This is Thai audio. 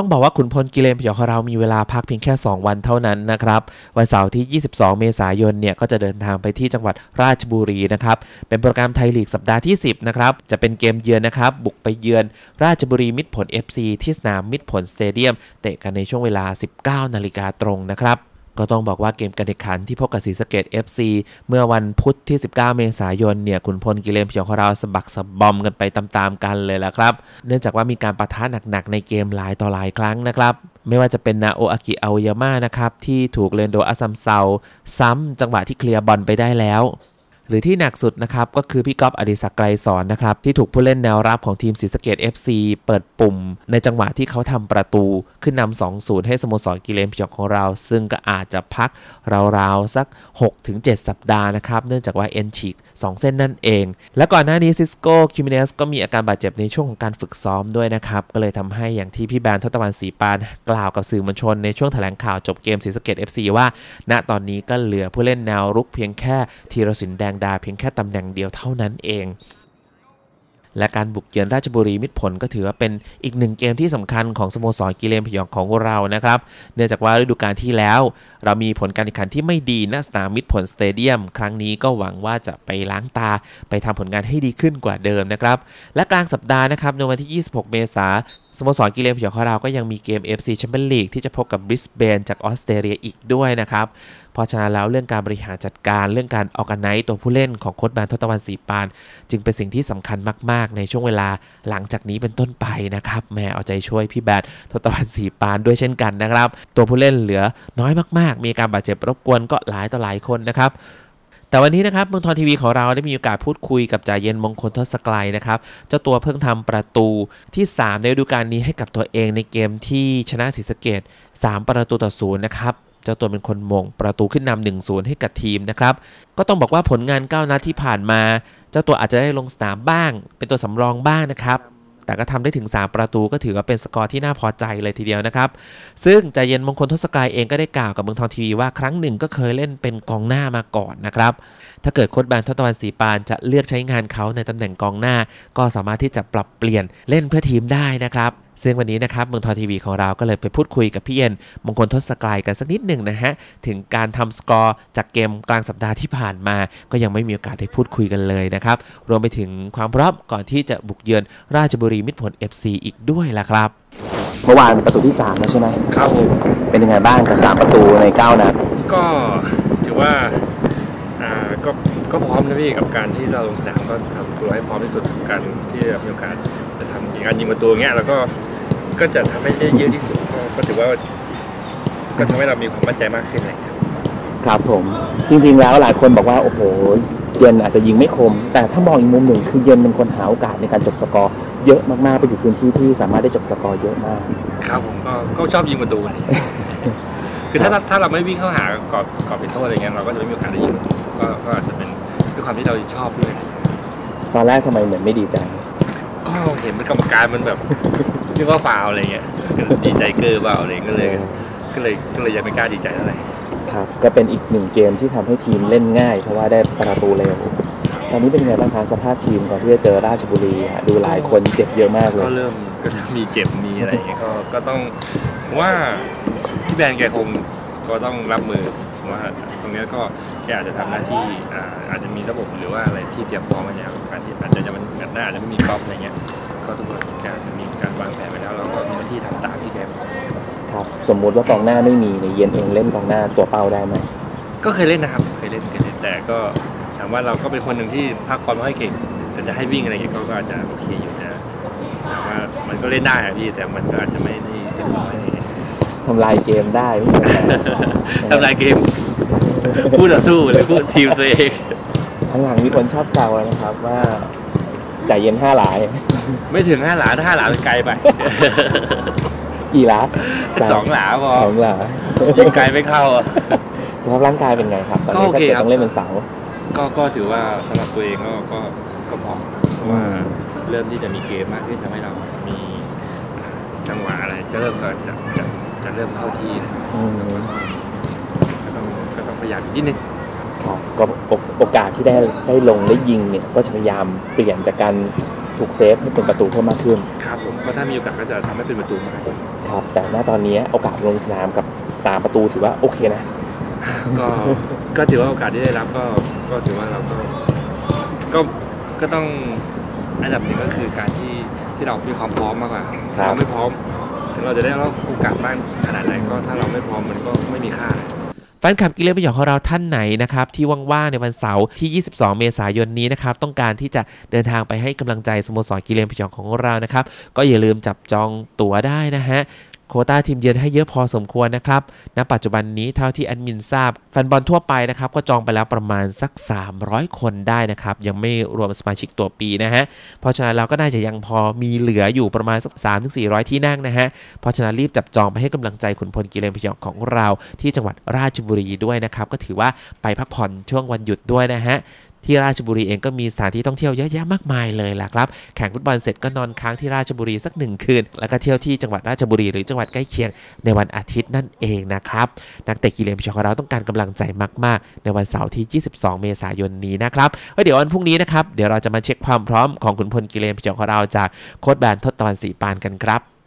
ต้องบอกว่าขุนพลกิเลนพยองของเรามีเวลาพักเพียงแค่ 2 วันเท่านั้นนะครับวันเสาร์ที่ 22 เมษายนเนี่ยก็จะเดินทางไปที่จังหวัดราชบุรีนะครับเป็นโปรแกรมไทยลีกสัปดาห์ที่ 10 นะครับจะเป็นเกมเยือนนะครับบุกไปเยือนราชบุรีมิตรผล FC ที่สนามมิตรผลสเตเดียมเตะกันในช่วงเวลา 19 นาฬิกาตรงนะครับ ก็ต้องบอกว่าเกมการแข่งขันที่พบกับศรีสะเกด FC เมื่อวันพุธที่ 19 เมษายนเนี่ยขุนพลกิเลนพยองของเราสบักสบอมกันไปตามๆกันเลยละครับ เนื่องจากว่ามีการปะทะหนักๆในเกมหลายต่อหลายครั้งนะครับ ไม่ว่าจะเป็นนาโออากิอาวยาม่านะครับที่ถูกเลนโดอาซัมเซาซ้ำจังหวะที่เคลียร์บอลไปได้แล้ว หรือที่หนักสุดนะครับก็คือพี่ก๊อฟอดิศักดิ์ไกรสอนนะครับที่ถูกผู้เล่นแนวรับของทีมศรีสะเกด FC เปิดปุ่ม ในจังหวะที่เขาทำประตูขึ้นนำ2-0 ให้สโมสรกิเลนพยองของเรา ซึ่งก็อาจจะพักราวๆสัก 6-7 สัปดาห์นะครับเนื่องจากว่าเอ็นฉีก2เส้นนั่นเอง และก่อนหน้านี้ซิสโก้คิมิเนสก็มีอาการบาดเจ็บในช่วงของการฝึกซ้อมด้วยนะครับก็เลยทำให้อย่างที่พี่แบนทศตวรรณศรีปานกล่าวกับสื่อมวลชนในช่วงแถลงข่าวจบเกมศรีสะเกด FC ว่า ณตอนนี้ก็เหลือผู้เล่นแนวรุกเพียงแค่ธีรศิลป์แดงดาเพียงแค่ตำแหน่งเดียวเท่านั้นเอง และการบุกเยือนราชบุรีมิตรผลก็ถือว่าเป็นอีกหนึ่งเกมที่สำคัญของสโมสรกิเลนพยองของเรานะครับ เนื่องจากว่าฤดูกาลที่แล้ว เรามีผลการแข่งขันที่ไม่ดีณสนามมิตรผลสเตเดียม ครั้งนี้ก็หวังว่าจะไปล้างตาไปทำผลงานให้ดีขึ้นกว่าเดิมนะครับ และกลางสัปดาห์นะครับในวันที่ 26 เมษายน สโมสรกิเลนพยองของเราก็ยังมีเกม FC Champions League ที่จะพบกับบริสเบนจากออสเตรเลียอีกด้วยนะครับ เพราะฉะนั้นแล้วเรื่องการบริหารจัดการเรื่องการออกกันไนตัวผู้เล่นของโค้ชแบนทศตวรรณศรีปาน จึงเป็นสิ่งที่สำคัญมาก ๆ ในช่วงเวลาหลังจากนี้เป็นต้นไปนะครับแม่เอาใจช่วยพี่แบนทศตวรรณศรีปานด้วยเช่นกันนะครับ ตัวผู้เล่นเหลือน้อยมาก ๆ มีการบาดเจ็บรบกวนก็หลายต่อหลายคนนะครับ แต่วันนี้นะครับเมืองทองทีวีของเราได้มีโอกาสพูดคุยกับจ่าเย็นมงคลทศกรัยนะครับเจ้าตัวเพิ่งทำประตูที่ 3 ในฤดูกาลนี้ให้กับตัวเองในเกมที่ชนะศรีสะเกด3 ประตูต่อศูนย์นะครับเจ้าตัวเป็นคนมงประตูขึ้นนำ1 0 ให้กับทีมนะครับก็ต้องบอกว่าผลงาน 9 นัดที่ผ่านมา เจ้าตัวอาจจะได้ลงสนามบ้าง เป็นตัวสำรองบ้างนะครับ แต่ก็ทำได้ถึง 3 ประตูก็ถือว่าเป็นสกอร์ที่น่าพอใจเลยทีเดียวนะครับ ซึ่งใจเย็นมงคลทศกรายเองก็ได้กล่าวกับเมืองทองทีวีว่าครั้งหนึ่งก็เคยเล่นเป็นกองหน้ามาก่อนนะครับ ถ้าเกิดโค้ชแบนทศตวรรณสีปานจะเลือกใช้งานเขาในตำแหน่งกองหน้า ก็สามารถที่จะปรับเปลี่ยนเล่นเพื่อทีมได้นะครับ ซึ่งวันนี้นะครับเมืองทองทีวีของเราก็เลยไปพูดคุยกับพี่เย็นมงคลทศกรายกันสักนิดหนึ่งนะฮะ ถึงการทำสกอร์จากเกมกลางสัปดาห์ที่ผ่านมา ก็ยังไม่มีโอกาสได้พูดคุยกันเลยนะครับ รวมไปถึงความพร้อมก่อนที่จะบุกเยือนราชบุรีมิตรผล FC อีกด้วยล่ะครับ เมื่อวานประตูที่3แล้วใช่ไหมครับผมเป็นยังไงบ้างกับ3ประตูใน9นัดก็ถือว่าอ่าก็ก็พร้อมนะพี่กับการที่เราลงสนามก็ทำตัวให้พร้อมที่สุดกับการที่จะมีโอกาสจะทำการยิงประตูอย่างเงี้ยแล้วก็ ก็จะทำให้ได้เยอะที่สุดก็ก็ถือว่า ก็ทำให้เรามีความมั่นใจมากขึ้นอะไรอย่างเลยครับผม จริง ๆ แล้วหลายคนบอกว่าโอ้โหเย็นอาจจะยิงไม่คม แต่ถ้ามองอีกมุมหนึ่งคือเย็นเป็นคนหาโอกาสในการจบสกอร์เยอะมากๆไปอยู่พื้นที่ที่สามารถได้จบสกอร์เยอะมาก ครับผมก็ก็ชอบยิงประตูอะไรอย่างเงี้ยคือถ้าถ้าเราไม่วิ่งเข้าหากรอบกรอบเป็นโทษอะไรเงี้ยเราก็จะไม่มีโอกาสได้ยิงประตูก็ก็อาจจะเป็นด้วยความที่เราชอบด้วยอะไรอย่างเงี้ยตอนแรกทำไมเหมือนไม่ดีใจก็เห็นกรรมการมันแบบ เรียกว่าฟาวล์อะไรเงี้ยก็ดีใจเกอร์เปล่าอะไรก็เลยก็เลยก็เลยยังไม่กล้าดีใจเท่าไหร่ครับก็เป็นอีกหนึ่งเกมที่ทำให้ทีมเล่นง่าย เพราะว่าได้ประตูเร็วตอนนี้เป็นยังไงบ้างคะสภาพทีมก่อนที่จะเจอราชบุรีฮะดูหลายคนเจ็บเยอะมากเลยก็เริ่มก็มีเจ็บมีอะไรอย่างเงี้ยก็ก็ต้องผมว่าพี่แบนแกคงก็ต้องรับมือผมว่าตรงเนี้ยก็แกอาจจะทำหน้าที่อ่าอาจจะมีระบบหรือว่าอะไรที่เตรียมพร้อมมาอย่างการที่อาจจะจะมันแมตช์หน้าอาจจะไม่มีกอล์ฟอะไรเงี้ย ก็ทุกคนแกอาจจะมีการวางแผนไว้แล้วแล้วก็มีหน้าที่ทำตามที่แกบอกครับสมมุติว่ากองหน้าไม่มีในยเย็นเองเล่นกองหน้าตัวเป้าได้ไหมก็เคยเล่นนะครับเคยเล่นเคยเล่นแต่ก็ถามว่าเราก็เป็นคนหนึ่งที่พักบอลไม่ค่อยเก่งแต่จะให้วิ่งอะไรอย่างเงี้ยก็ก็อาจจะโอเคอยู่แต่ถามว่ามันก็เล่นได้อะพี่แต่มันก็อาจจะไม่ได้เต็มร้อยอะไรอย่างเงี้ยทำลายเกมได้ไม่ใช่ทำลายเกมพูดต่อสู้หรือพูดทีมตัวเองข้างหลังมีคนชอบแซวนะครับว่า ใจเย็นห้าหลาย ไม่ถึงห้าหลาถ้าห้าหลามันไกลไป กี่หลาสองหลาพอสองหลายิงไกลไม่เข้าอะสภาพร่างกายเป็นไงครับ ตอนก็นี้โอถ้าเคเกิดครับต้องเล่นเป็นเสาก็ก็ถือว่าสำหรับตัวเองก็ก็ก็พอเพราะว่าอืมเริ่มที่จะมีเกมมากขึ้นทำให้เรามีจังหวะอะไรจะเริ่มก็จะจะจะเริ่มเข้าที่นะอืมก็ต้องก็ต้องพยายามอีกนิดนึงครับ ก็โอโอกาสที่ได้ได้ลงได้ยิงเนี่ยก็จะพยายามเปลี่ยนจากการถูกเซฟให้เป็นประตูเพิ่มมากขึ้น ครับผมก็ถ้ามีโอกาสก็จะทำให้เป็นประตูมากครับ แต่ณตอนนี้โอกาสลงสนามกับ3ประตูถือว่าโอเคนะ ก็ก็ถือว่าโอกาสที่ได้รับก็ก็ถือว่าเราก็ก็ก็ต้องอันดับหนึ่งก็คือการที่ที่เรามีความพร้อมมากกว่าครับ เราไม่พร้อมถึงเราจะได้รับโอกาสบ้างขนาดไหนก็ถ้าเราไม่พร้อมมันก็ไม่มีค่า แฟนคลับกิเลนพยชน์ของเราท่านไหนนะครับที่ว่างๆในวันเสาร์ที่ 22 เมษายนนี้นะครับต้องการที่จะเดินทางไปให้กำลังใจสโมสรกิเลนพยองของเรานะครับก็อย่าลืมจับจองตั๋วได้นะฮะ โควต้าทีมเยือนให้เยอะพอสมควรนะครับ ณ ปัจจุบันนี้เท่าที่แอดมินทราบ แฟนบอลทั่วไปนะครับ ก็จองไปแล้วประมาณสัก 300 คนได้นะครับ ยังไม่รวมสมาชิกตัวปีนะฮะ เพราะฉะนั้นเราก็น่าจะยังพอมีเหลืออยู่ประมาณสัก 3-400 ที่นั่งนะฮะ เพราะฉะนั้นรีบจับจองไปให้กำลังใจขุนพลกิเลนพยองของเราที่จังหวัดราชบุรีด้วยนะครับ ก็ถือว่าไปพักผ่อนช่วงวันหยุดด้วยนะฮะ ที่ราชบุรีเองก็มีสถานที่ท่องเที่ยวเยอะแยะมากมายเลยล่ะครับ แข่งฟุตบอลเสร็จก็นอนค้างที่ราชบุรีสักหนึ่งคืน แล้วก็เที่ยวที่จังหวัดราชบุรีหรือจังหวัดใกล้เคียงในวันอาทิตย์นั่นเองนะครับ นักเตะกิเลนพยองของเราต้องการกำลังใจมาก ๆ ในวันเสาร์ที่ 22 เมษายนนี้นะครับเดี๋ยววันพรุ่งนี้นะครับ เดี๋ยวเราจะมาเช็คความพร้อมของขุนพลกิเลนพยองของเราจากโค้ชแบนทศตวรรณศรีปานกันครับ